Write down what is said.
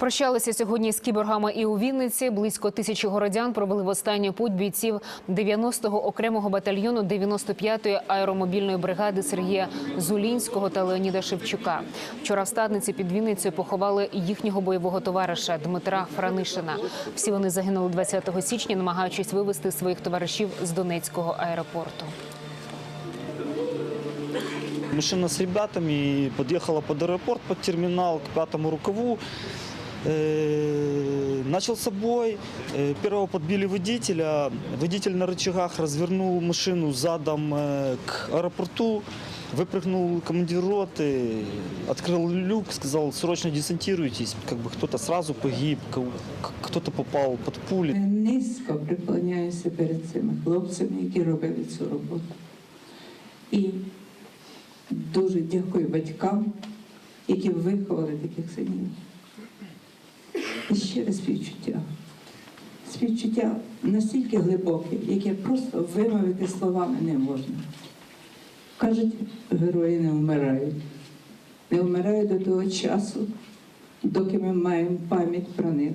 Прощалися сьогодні з кіборгами і у Вінниці. Близько тисячі городян провели в останню путь бійців 90-го окремого батальйону 95-ї аеромобільної бригади Сергія Зулінського та Леоніда Шевчука. Вчора в стадниці під Вінницею поховали їхнього бойового товариша Дмитра Франишина. Всі вони загинули 20 січня, намагаючись вивезти своїх товаришів з Донецького аеропорту. Машина с ребятами подъехала под аэропорт, под терминал, к пятому рукаву. Э, Начался бой. Э, Первого подбили водителя. Водитель на рычагах развернул машину задом э, к аэропорту. Выпрыгнул командир роты, открыл люк, сказал, срочно десантируйтесь. Как бы кто-то сразу погиб, ко- кто-то попал под пули. Низько преклоняюся перед цими хлопцями, які робили цю роботу. І дуже дякую батькам, які виховали таких синів. І щире співчуття. Співчуття настільки глибоке, яке просто вимовити словами не можна. Кажуть, герої не вмирають. Не вмирають до того часу, доки ми маємо пам'ять про них.